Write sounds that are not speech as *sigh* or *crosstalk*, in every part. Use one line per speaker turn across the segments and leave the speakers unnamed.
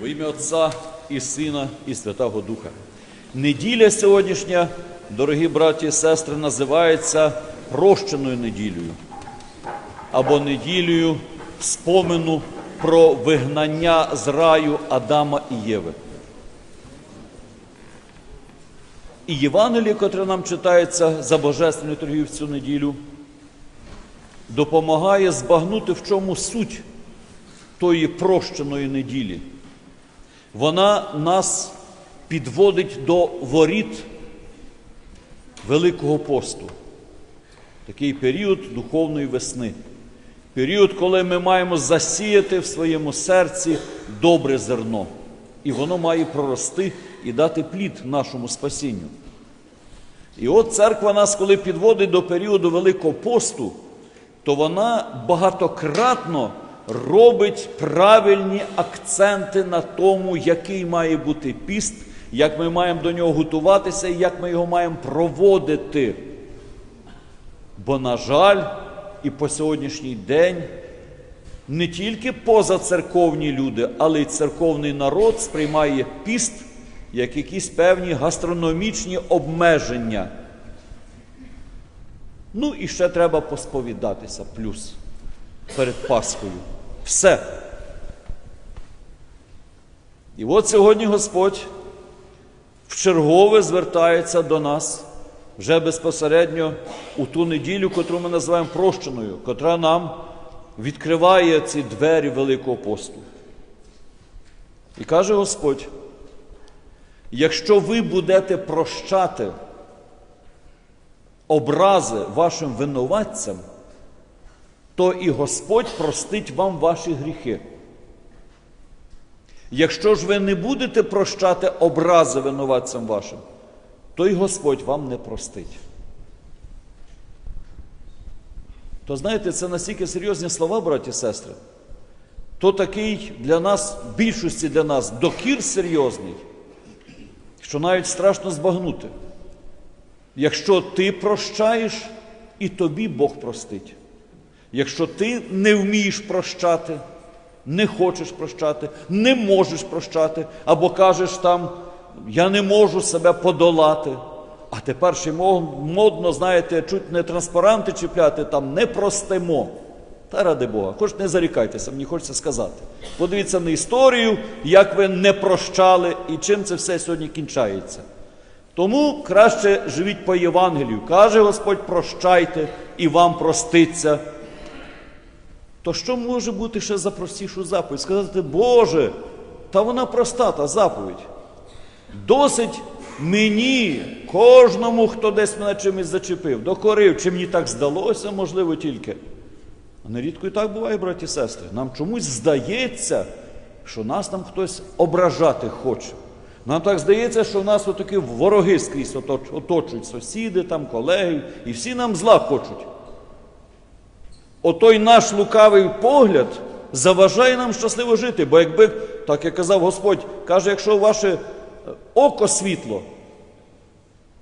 Во ім'я Отця і Сина, і Святого Духа. Неділя сьогоднішня, дорогі браті і сестри, називається прощеною неділею або неділею спомену про вигнання з раю Адама і Єви. І Євангеліє, котре нам читається за Божественною торгів в цю неділю, допомагає збагнути, в чому суть тої прощеної неділі. Вона нас підводить до воріт Великого посту. Такий період духовної весни. Період, коли ми маємо засіяти в своєму серці добре зерно. І воно має прорости і дати плід нашому спасінню. І от церква нас, коли підводить до періоду Великого посту, то вона багатократно робить правильні акценти на тому, який має бути піст, як ми маємо до нього готуватися і як ми його маємо проводити. Бо, на жаль, і по сьогоднішній день не тільки позацерковні люди, але й церковний народ сприймає піст як якісь певні гастрономічні обмеження. Ну і ще треба посповідатися плюс перед Пасхою. Все. І от сьогодні Господь вчергове звертається до нас вже безпосередньо у ту неділю, котру ми називаємо прощеною, котра нам відкриває ці двері Великого посту. І каже Господь, якщо ви будете прощати образи вашим винуватцям, то і Господь простить вам ваші гріхи. Якщо ж ви не будете прощати образи винуватцям вашим, то й Господь вам не простить. То знаєте, це настільки серйозні слова, браті і сестри, то такий для нас, більшості для нас, докір серйозний, що навіть страшно збагнути. Якщо ти прощаєш, і тобі Бог простить. Якщо ти не вмієш прощати, не хочеш прощати, не можеш прощати, або кажеш там, я не можу себе подолати. А тепер ще модно, знаєте, чуть не транспаранти чіпляти, там не простимо. Та ради Бога, хоч не зарікайтеся, мені хочеться сказати. Подивіться на історію, як ви не прощали і чим це все сьогодні кінчається. Тому краще живіть по Євангелію. Каже Господь, прощайте і вам проститься. То що може бути ще за простішу заповідь? Сказати, Боже, та вона проста та заповідь. Досить мені, кожному, хто десь мене чимось зачепив, докорив, чи мені так здалося, можливо, тільки. А нерідко і так буває, браті і сестри. Нам чомусь здається, що нас там хтось ображати хоче. Нам так здається, що в нас отакі вороги скрізь оточують сусіди, там, колеги, і всі нам зла хочуть. Отой наш лукавий погляд заважає нам щасливо жити. Бо якби, так як казав Господь, каже, якщо ваше око світло,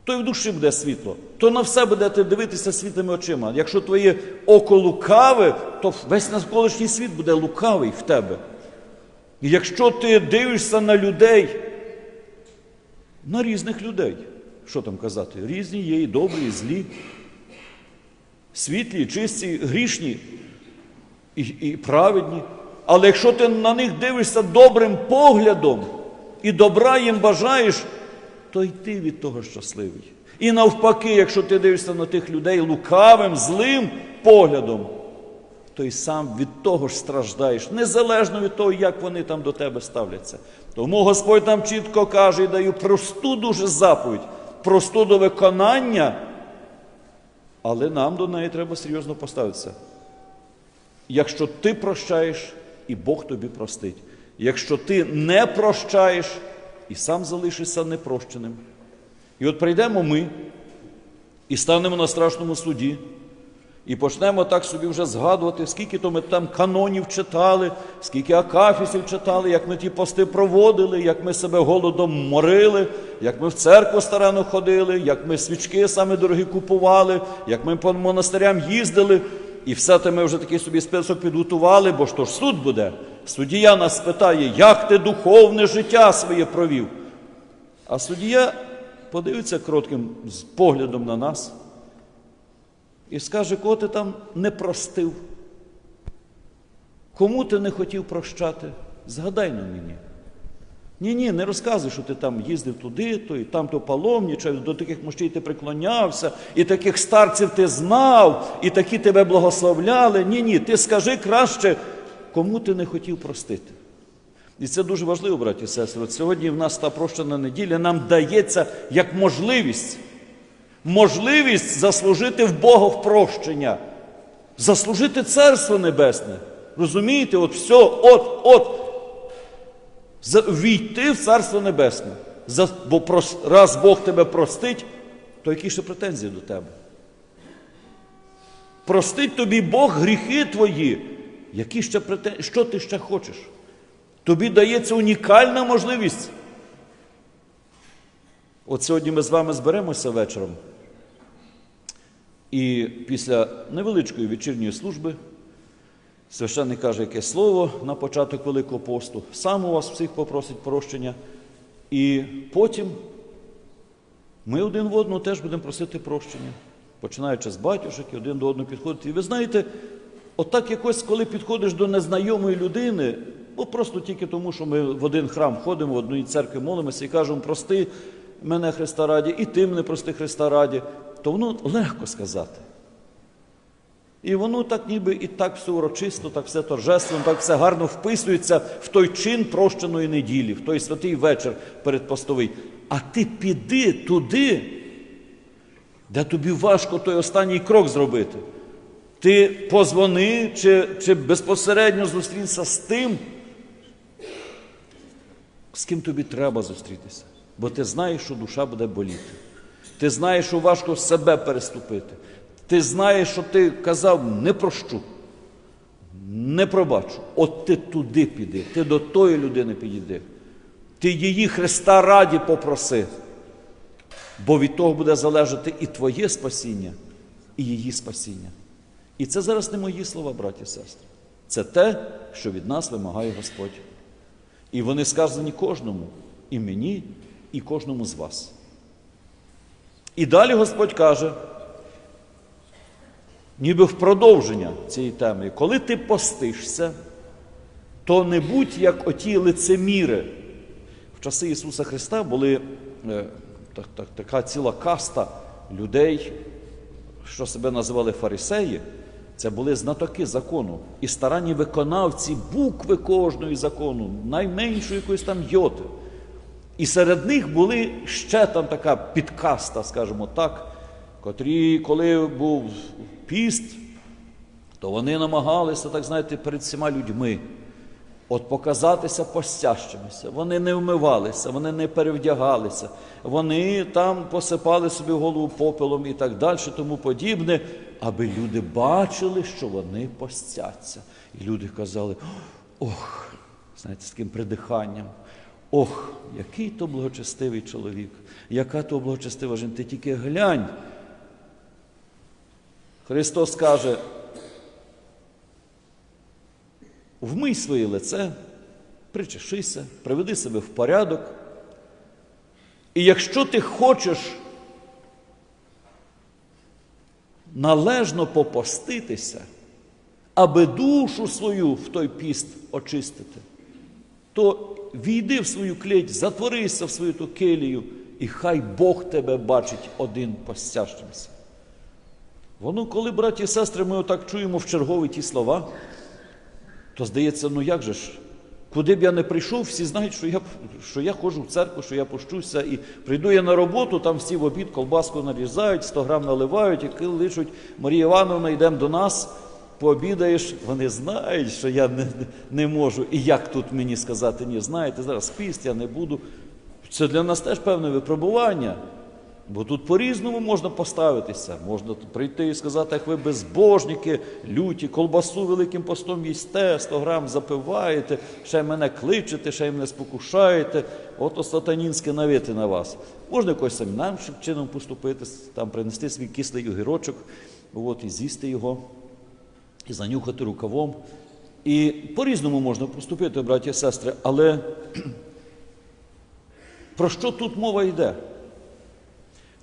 то й в душі буде світло, то на все будете дивитися світлими очима. Якщо твоє око лукаве, то весь навколишній світ буде лукавий в тебе. Якщо ти дивишся на людей, на різних людей, що там казати? Різні є і добрі, і злі, світлі, чисті, грішні і, і праведні. Але якщо ти на них дивишся добрим поглядом і добра їм бажаєш, то й ти від того щасливий. І навпаки, якщо ти дивишся на тих людей лукавим, злим поглядом, то й сам від того ж страждаєш, незалежно від того, як вони там до тебе ставляться. Тому Господь нам чітко каже і даю просту дуже заповідь, просту до виконання, але нам до неї треба серйозно поставитися. Якщо ти прощаєш, і Бог тобі простить. Якщо ти не прощаєш і сам залишишся непрощеним. І от прийдемо ми і станемо на страшному суді. І почнемо так собі вже згадувати, скільки то ми там канонів читали, скільки акафісів читали, як ми ті пости проводили, як ми себе голодом морили, як ми в церкву старано ходили, як ми свічки саме дорогі купували, як ми по монастирям їздили. І все те ми вже такий собі список підготували, бо ж то ж суд буде. Суддя нас питає, як ти духовне життя своє провів. А суддя подивиться кротким поглядом на нас і скаже, кого ти там не простив. Кому ти не хотів прощати? Згадай на мені. Ні, ні, не розказуй, що ти там їздив туди, то і там то паломничав, до таких мощей ти приклонявся, і таких старців ти знав, і такі тебе благословляли. Ні, ні, ти скажи краще, кому ти не хотів простити. І це дуже важливо, браті і сестри. От сьогодні в нас та прощена неділя нам дається як можливість, можливість заслужити в Бога в прощення, заслужити Царство Небесне. Розумієте, от все, от, от. Війти в Царство Небесне. Бо раз Бог тебе простить, то які ще претензії до тебе? Простить тобі Бог гріхи твої. Які ще претензії? Що ти ще хочеш? Тобі дається унікальна можливість. От сьогодні ми з вами зберемося вечором. І після невеличкої вечірньої служби священник каже якесь слово на початок Великого посту, сам у вас всіх попросить прощення. І потім ми один в одного теж будемо просити прощення, починаючи з батюшок один до одного підходити. І ви знаєте, отак якось, коли підходиш до незнайомої людини, ну просто тільки тому, що ми в один храм ходимо, в одній церкві молимося і кажемо, прости мене Христа раді, і ти мене прости Христа раді, то воно легко сказати. І воно так ніби і так все урочисто, так все торжественно, так все гарно вписується в той чин прощеної неділі, в той святий вечір передпостовий. А ти піди туди, де тобі важко той останній крок зробити. Ти позвони чи, чи безпосередньо зустрінься з тим, з ким тобі треба зустрітися. Бо ти знаєш, що душа буде боліти. Ти знаєш, що важко себе переступити. Ти знаєш, що ти казав, не прощу, не пробачу. От ти туди піди, ти до тої людини підійди. Ти її Христа раді попроси. Бо від того буде залежати і твоє спасіння, і її спасіння. І це зараз не мої слова, браті і сестри. Це те, що від нас вимагає Господь. І вони сказані кожному, і мені, і кожному з вас. І далі Господь каже, ніби в продовження цієї теми, коли ти постишся, то не будь як оті лицеміри. В часи Ісуса Христа були е, так, так, така ціла каста людей, що себе називали фарисеї. Це були знатоки закону і старанні виконавці букви кожної закону, найменшої якоїсь там йоти. І серед них були ще там така підкаста, скажімо так, котрі, коли був піст, то вони намагалися, так знаєте, перед всіма людьми от показатися постящимися. Вони не вмивалися, вони не перевдягалися, вони там посипали собі голову попелом і так далі, тому подібне, аби люди бачили, що вони постяться. І люди казали: ох, знаєте, з таким придиханням. Ох, який то благочестивий чоловік, яка то благочестива жінка, ти тільки глянь. Христос каже, вмий своє лице, причешися, приведи себе в порядок. І якщо ти хочеш належно попоститися, аби душу свою в той піст очистити, то війди в свою клеть, затворися в свою ту келію, і хай Бог тебе бачить один постящимся. Воно, коли, браті і сестри, ми отак чуємо в чергові ті слова, то здається, ну як же ж, куди б я не прийшов, всі знають, що я що я ходжу в церкву, що я пущуся, і прийду я на роботу, там всі в обід колбаску нарізають, 100 грам наливають, і лишуть Марія Івановна, йдемо до нас, пообідаєш, вони знають, що я не, не можу. І як тут мені сказати, ні, знаєте, зараз піст, я не буду. Це для нас теж певне випробування. Бо тут по-різному можна поставитися. Можна прийти і сказати, як ви безбожники, люті, колбасу великим постом їсте, 100 грам запиваєте, ще мене кличете, ще й мене спокушаєте. Ото сатанінське навіти на вас. Можна якось самим чином поступити, там принести свій кислий огірочок, от, і з'їсти його, і занюхати рукавом. І по-різному можна поступити, браті і сестри, але *clears throat* про що тут мова йде?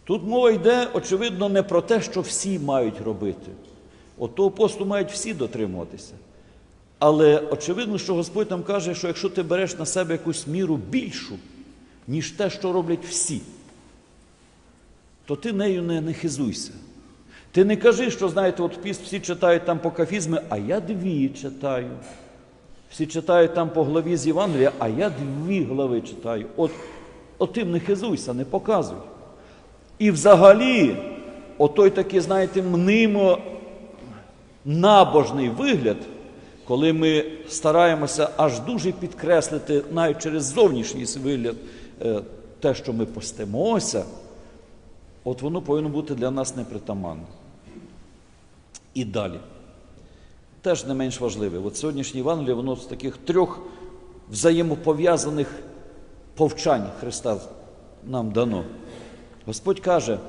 Тут мова йде, очевидно, не про те, що всі мають робити. От того посту мають всі дотримуватися. Але очевидно, що Господь нам каже, що якщо ти береш на себе якусь міру більшу, ніж те, що роблять всі, то ти нею не, не хизуйся. Ти не кажи, що знаєте, от піст всі читають там по кафізми, а я дві читаю. Всі читають там по главі з Євангелія, а я дві глави читаю. От, от тим не хизуйся, не показуй. І взагалі, отой такий, знаєте, мнимо набожний вигляд, коли ми стараємося аж дуже підкреслити навіть через зовнішній вигляд е, те, що ми постимося, от воно повинно бути для нас непритаманне. І далі. Теж не менш важливе. От сьогоднішнє Євангеліє, воно з таких трьох взаємопов'язаних повчань Христа нам дано. Господь каже,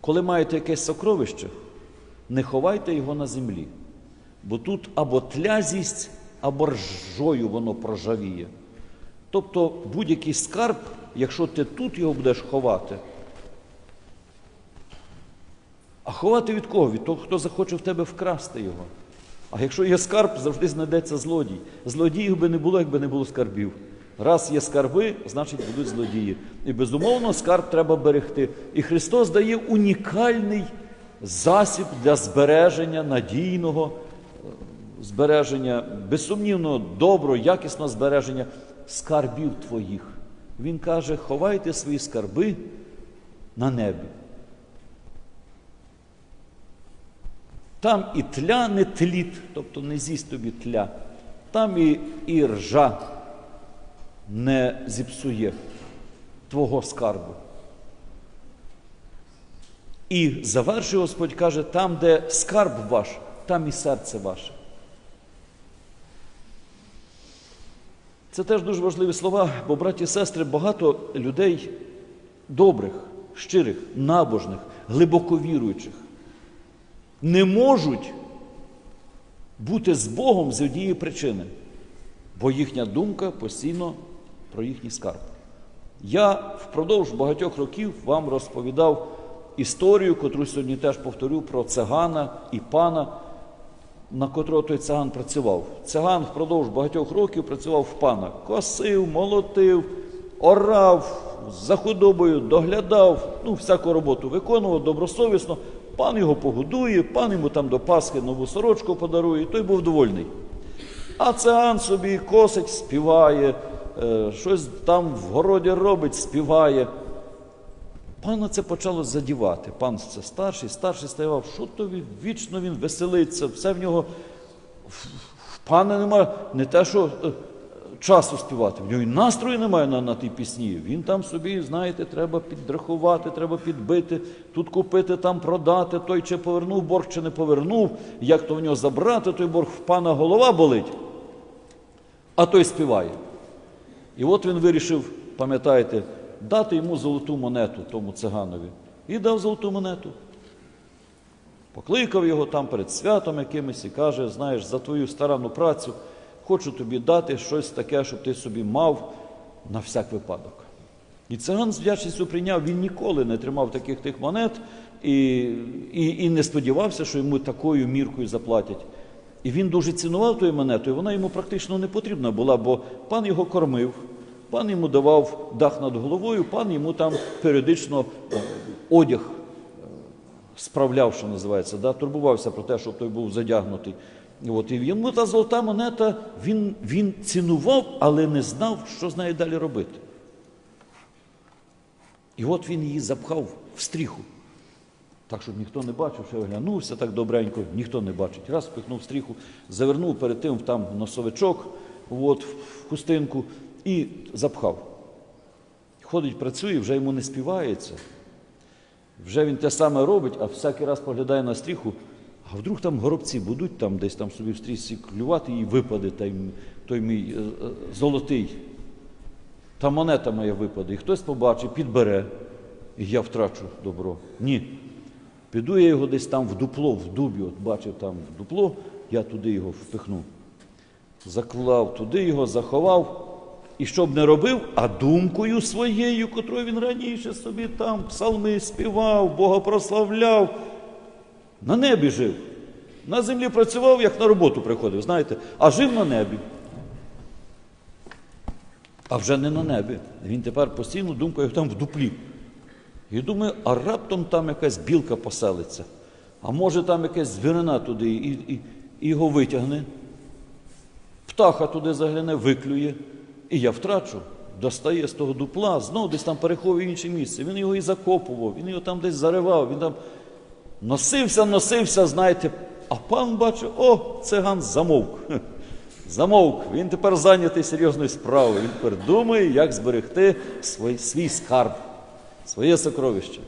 коли маєте якесь сокровище, не ховайте його на землі, бо тут або тлязість, або ржою воно прожавіє. Тобто будь-який скарб, якщо ти тут його будеш ховати, а ховати від кого? Від того, хто захоче в тебе вкрасти його. А якщо є скарб, завжди знайдеться злодій. Злодіїв би не було, якби не було скарбів. Раз є скарби, значить будуть злодії. І безумовно, скарб треба берегти. І Христос дає унікальний засіб для збереження надійного е, збереження, безсумнівно, доброго, якісного збереження скарбів твоїх. Він каже: ховайте свої скарби на небі. Там і тля не тліт, тобто не з'їсть тобі тля, там і, і ржа не зіпсує твого скарбу. І завершує Господь каже, там, де скарб ваш, там і серце ваше. Це теж дуже важливі слова, бо, браті і сестри, багато людей добрих, щирих, набожних, глибоко віруючих не можуть бути з Богом з однієї причини, бо їхня думка постійно про їхній скарб. Я впродовж багатьох років вам розповідав історію, котру сьогодні теж повторю, про цигана і пана, на котрого той циган працював. Циган впродовж багатьох років працював в пана. Косив, молотив, орав, за худобою доглядав, ну, всяку роботу виконував добросовісно. Пан його погодує, пан йому там до Пасхи нову сорочку подарує, той був довольний. А циган собі косить, співає, е, щось там в городі робить, співає. Пана це почало задівати. Пан це старший, старший ставав, що то він, вічно він веселиться, все в нього. В пана немає не те, що е, часу співати, в нього і настрою немає на, на тій пісні. Він там собі, знаєте, треба підрахувати, треба підбити, тут купити, там продати, той чи повернув борг, чи не повернув, як то в нього забрати, той борг в пана голова болить, а той співає. І от він вирішив, пам'ятаєте, дати йому золоту монету тому циганові. І дав золоту монету. Покликав його там перед святом якимось і каже: знаєш, за твою старанну працю хочу тобі дати щось таке, щоб ти собі мав на всяк випадок. І циган з вдячністю прийняв, він ніколи не тримав таких тих монет і, і, і не сподівався, що йому такою міркою заплатять. І він дуже цінував тою монету, і вона йому практично не потрібна була, бо пан його кормив, пан йому давав дах над головою, пан йому там періодично одяг е, справляв, що називається, да? турбувався про те, щоб той був задягнутий. От, і йому та золота монета він, він цінував, але не знав, що з нею далі робити. І от він її запхав в стріху. Так, щоб ніхто не бачив, що оглянувся так добренько, ніхто не бачить. Раз впихнув стріху, завернув перед тим там носовичок от, в хустинку і запхав. Ходить, працює, вже йому не співається. Вже він те саме робить, а всякий раз поглядає на стріху, а вдруг там горобці будуть там десь там собі в стрічці клювати і випаде той, той мій е, е, золотий. Та монета моя випаде. І хтось побачить, підбере, і я втрачу добро. Ні. Піду я його десь там в дупло, в дубі, от бачив там в дупло, я туди його впихну. Заклав туди його, заховав. І що б не робив, а думкою своєю, котрою він раніше собі там псалми співав, Бога прославляв, на небі жив. На землі працював, як на роботу приходив, знаєте, а жив на небі. А вже не на небі. Він тепер постійно думкою там в дуплі. І думаю, а раптом там якась білка поселиться, а може там якась звірина туди і, і, і його витягне. Птаха туди загляне, виклює, і я втрачу. Достає з того дупла, знову десь там переховує інше місце. Він його і закопував, він його там десь заривав, він там носився, носився, знаєте, а пан бачить, о, циган замовк. Замовк. Він тепер зайнятий серйозною справою. Він тепер думає, як зберегти свій, свій скарб, своє сокровище.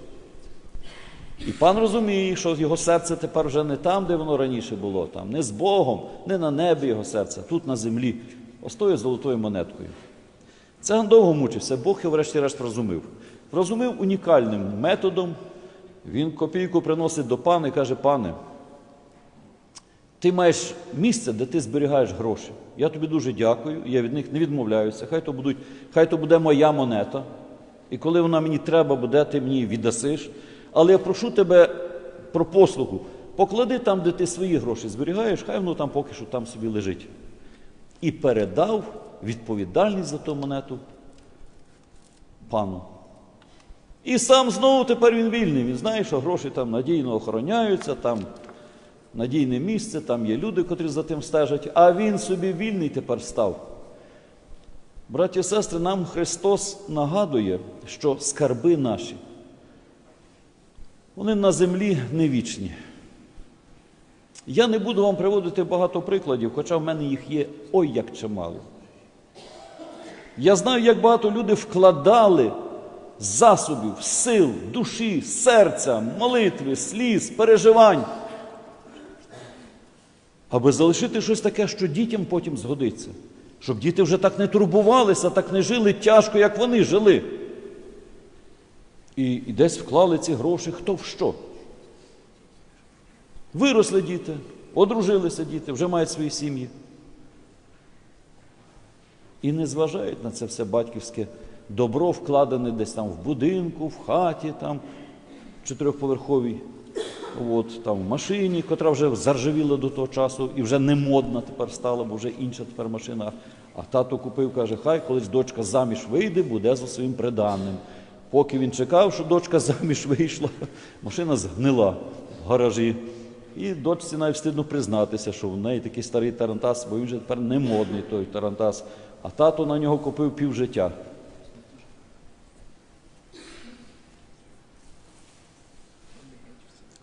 І пан розуміє, що його серце тепер вже не там, де воно раніше було, там, не з Богом, не на небі його серце, тут на землі, ось тою золотою монеткою. Циган довго мучився, Бог його врешті-решт розумів. Розумів унікальним методом. Він копійку приносить до пана і каже: пане, ти маєш місце, де ти зберігаєш гроші. Я тобі дуже дякую, я від них не відмовляюся. Хай то, будуть, хай то буде моя монета. І коли вона мені треба буде, ти мені віддасиш. Але я прошу тебе про послугу. Поклади там, де ти свої гроші зберігаєш, хай воно там поки що там собі лежить. І передав відповідальність за ту монету пану. І сам знову тепер він вільний. Він знає, що гроші там надійно охороняються, там надійне місце, там є люди, котрі за тим стежать, а він собі вільний тепер став. Браті і сестри, нам Христос нагадує, що скарби наші, вони на землі не вічні. Я не буду вам приводити багато прикладів, хоча в мене їх є ой як чимало. Я знаю, як багато люди вкладали засобів, сил, душі, серця, молитви, сліз, переживань, аби залишити щось таке, що дітям потім згодиться. Щоб діти вже так не турбувалися, так не жили тяжко, як вони жили. І, і десь вклали ці гроші хто в що. Виросли діти, одружилися діти, вже мають свої сім'ї. І не зважають на це все батьківське добро, вкладене десь там в будинку, в хаті, там чотирьохповерховій, от, там в машині, котра вже заржавіла до того часу і вже не модна тепер стала, бо вже інша тепер машина. А тато купив, каже, хай колись дочка заміж вийде, буде за своїм приданним. Поки він чекав, що дочка *laughs* заміж вийшла, машина згнила в гаражі. І дочці навіть встидно признатися, що в неї такий старий тарантас, бо він вже тепер не модний той тарантас, а тато на нього купив півжиття.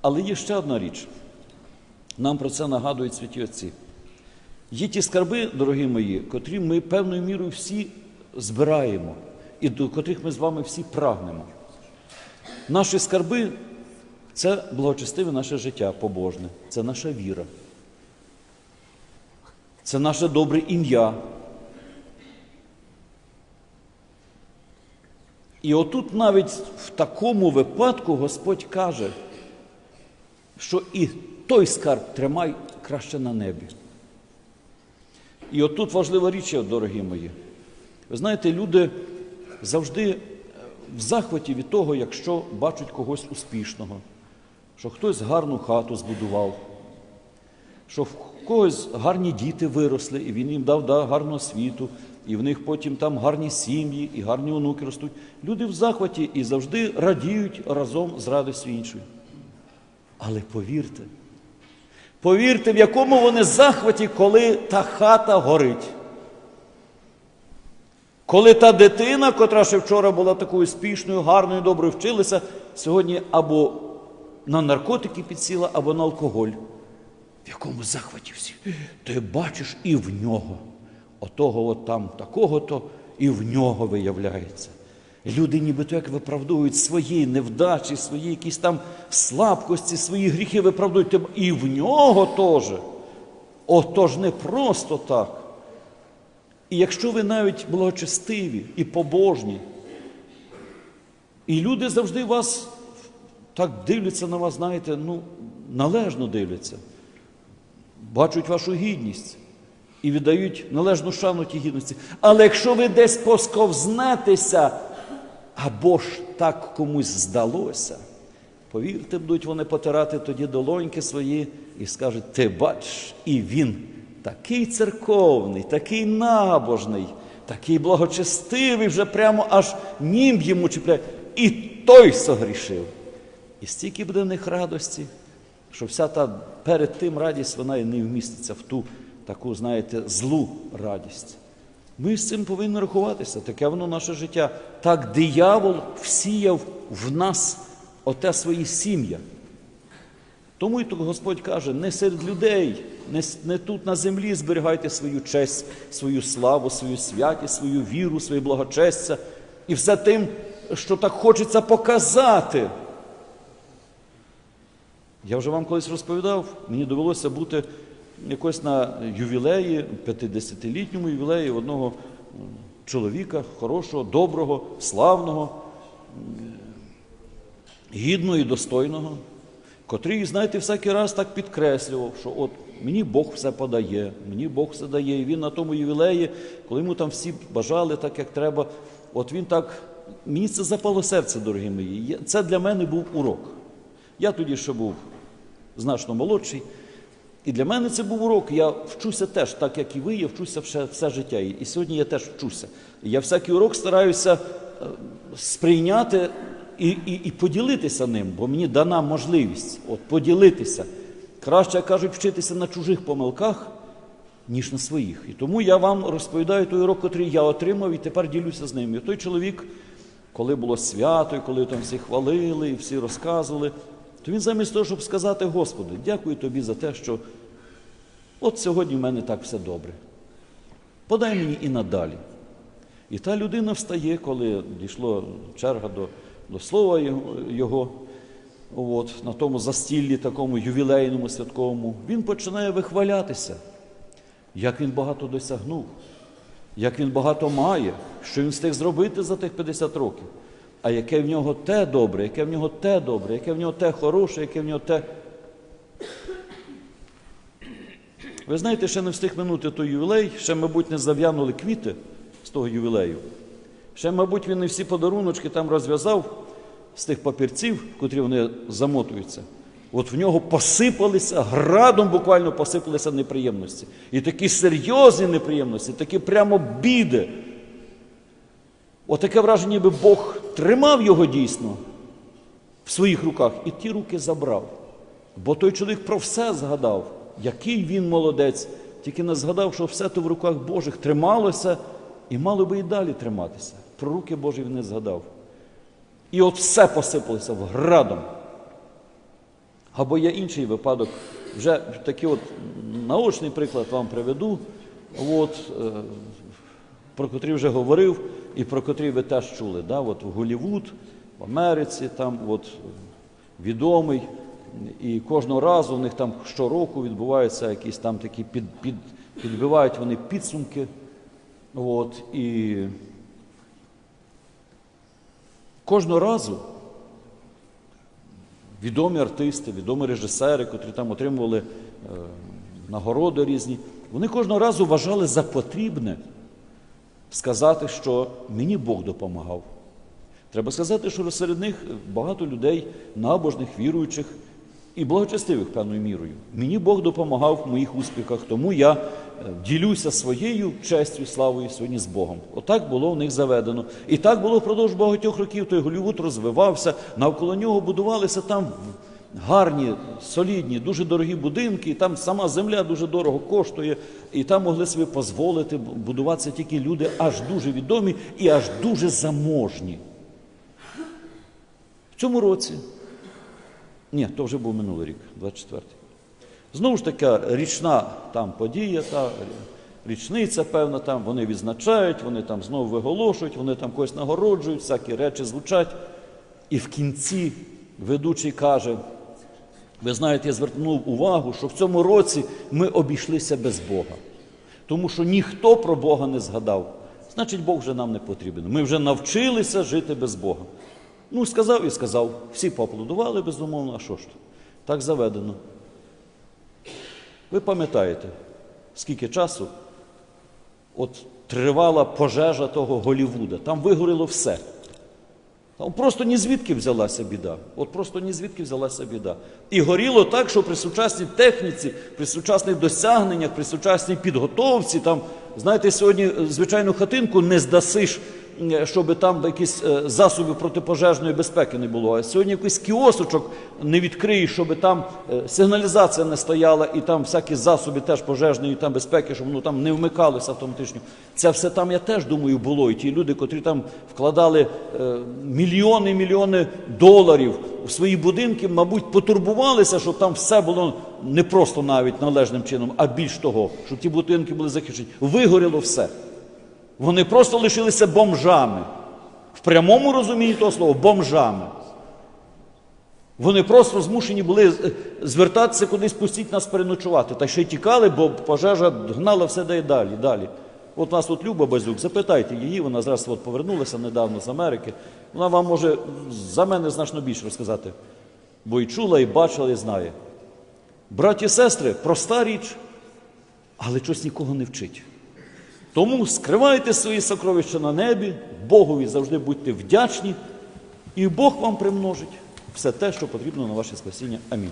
Але є ще одна річ. Нам про це нагадують святі отці. Є ті скарби, дорогі мої, котрі ми певною мірою всі збираємо і до котрих ми з вами всі прагнемо. Наші скарби це благочестиве наше життя побожне, це наша віра, це наше добре ім'я. І отут навіть в такому випадку Господь каже, що і той скарб тримай краще на небі. І отут важлива річ, дорогі мої. Ви знаєте, люди завжди в захваті від того, якщо бачать когось успішного, що хтось гарну хату збудував, що в когось гарні діти виросли, і він їм дав да, гарну освіту, і в них потім там гарні сім'ї і гарні онуки ростуть. Люди в захваті і завжди радіють разом з радістю іншою. Але повірте, повірте, в якому вони захваті, коли та хата горить. Коли та дитина, котра ще вчора була такою успішною, гарною, доброю вчилася, сьогодні або на наркотики підсіла, або на алкоголь. В якому захваті всі? Ти бачиш і в нього. Отого от там такого-то, і в нього виявляється. Люди нібито як виправдовують свої невдачі, свої якісь там слабкості, свої гріхи виправдують. І в нього теж. Отож не просто так. І якщо ви навіть благочестиві і побожні, і люди завжди вас так дивляться на вас, знаєте, ну, належно дивляться. бачать вашу гідність і віддають належну шану тій гідності. Але якщо ви десь посковзнетеся, або ж так комусь здалося, повірте, будуть вони потирати тоді долоньки свої і скажуть: ти бачиш, і він такий церковний, такий набожний, такий благочестивий, вже прямо аж нім йому чіпляє. І той согрішив. І стільки буде в них радості, що вся та перед тим радість вона і не вміститься в ту таку, знаєте, злу радість. Ми з цим повинні рахуватися, таке воно наше життя. Так диявол всіяв в нас оте свої сім'я. Тому і тут Господь каже: не серед людей, не, не тут на землі зберігайте свою честь, свою славу, свою святість, свою віру, своє благочестя і все тим, що так хочеться показати. Я вже вам колись розповідав, мені довелося бути якось на ювілеї, 50-літньому ювілеї одного чоловіка, хорошого, доброго, славного, гідного і достойного, котрий, знаєте, всякий раз так підкреслював, що от мені Бог все подає, мені Бог все дає. І він на тому ювілеї, коли йому там всі бажали так, як треба, от він так, мені це запало серце, дорогі мої. Це для мене був урок. Я тоді ще був значно молодший. І для мене це був урок. Я вчуся теж, так як і ви, я вчуся все, все життя. І, сьогодні я теж вчуся. Я всякий урок стараюся е, сприйняти і, і, і поділитися ним, бо мені дана можливість от, поділитися. Краще, як кажуть, вчитися на чужих помилках, ніж на своїх. І тому я вам розповідаю той урок, який я отримав, і тепер ділюся з ним. І той чоловік, коли було свято, і коли там всі хвалили, і всі розказували, то він замість того, щоб сказати, Господи, дякую тобі за те, що от сьогодні в мене так все добре. Подай мені і надалі. І та людина встає, коли дійшло черга до, до слова його от, на тому застіллі, такому ювілейному святковому, він починає вихвалятися, як він багато досягнув, як він багато має, що він встиг зробити за тих 50 років. А яке в нього те добре, яке в нього те добре, яке в нього те хороше, яке в нього те. Ви знаєте, ще не встиг минути той ювілей, ще, мабуть, не зав'янули квіти з того ювілею. Ще, мабуть, він не всі подаруночки там розв'язав з тих папірців, котрі вони замотуються. От в нього посипалися, градом буквально посипалися неприємності. І такі серйозні неприємності, такі прямо біди. Отаке враження, ніби Бог тримав його дійсно в своїх руках і ті руки забрав. Бо той чоловік про все згадав, який він молодець, тільки не згадав, що все то в руках Божих трималося і мало би і далі триматися. Про руки Божі він не згадав. І от все посипалося в градом. Або є інший випадок, вже такий от наочний приклад вам приведу, от, е, про котрий вже говорив, і про котрий ви теж чули. Да? От в Голлівуд, в Америці, там от, відомий, і кожного разу в них там щороку відбуваються якісь там такі під, під, підбивають вони підсумки. От, і кожного разу відомі артисти, відомі режисери, котрі там отримували е, нагороди різні, вони кожного разу вважали за потрібне сказати, що мені Бог допомагав. Треба сказати, що серед них багато людей, набожних, віруючих і благочестивих певною мірою. Мені Бог допомагав в моїх успіхах, тому я е, ділюся своєю честю, славою сьогодні з Богом. Отак було в них заведено. І так було впродовж багатьох років. Той Голлівуд розвивався, навколо нього будувалися там гарні, солідні, дуже дорогі будинки, і там сама земля дуже дорого коштує, і там могли собі дозволити будуватися тільки люди аж дуже відомі і аж дуже заможні. В цьому році, ні, то вже був минулий рік, 24-й. Знову ж така річна там подія, та річниця певна, там вони відзначають, вони там знову виголошують, вони там когось нагороджують, всякі речі звучать. І в кінці ведучий каже: ви знаєте, я звернув увагу, що в цьому році ми обійшлися без Бога. Тому що ніхто про Бога не згадав. Значить, Бог вже нам не потрібен. Ми вже навчилися жити без Бога. Ну, сказав і сказав. Всі поаплодували, безумовно, а що ж? Так заведено. Ви пам'ятаєте, скільки часу от тривала пожежа того Голівуда. Там вигоріло все. Там просто ні звідки взялася біда. От просто ні звідки взялася біда. І горіло так, що при сучасній техніці, при сучасних досягненнях, при сучасній підготовці, там, знаєте, сьогодні е, звичайну хатинку не здасиш, щоб там якісь е, засоби протипожежної безпеки не було. А сьогодні якийсь кіосочок не відкриєш, щоб там е, сигналізація не стояла, і там всякі засоби теж пожежної там безпеки, щоб воно там не вмикалося автоматично. Це все там, я теж думаю, було. І ті люди, котрі там вкладали е, мільйони мільйони доларів у свої будинки, мабуть, потурбувалися, щоб там все було не просто навіть належним чином, а більш того, щоб ті будинки були захищені. Вигоріло все. Вони просто лишилися бомжами. В прямому розумінні того слова бомжами. Вони просто змушені були е, звертатися кудись, пустіть нас переночувати. Та ще й тікали, бо пожежа гнала все де й далі. далі. От у нас от Люба Базюк, запитайте її, вона зараз от повернулася недавно з Америки. Вона вам може за мене значно більше розказати. Бо і чула, і бачила, і знає. Браті і сестри, проста річ, але щось нікого не вчить. Тому скривайте свої сокровища на небі, Богові завжди будьте вдячні, і Бог вам примножить все те, що потрібно на ваше спасіння. Амінь.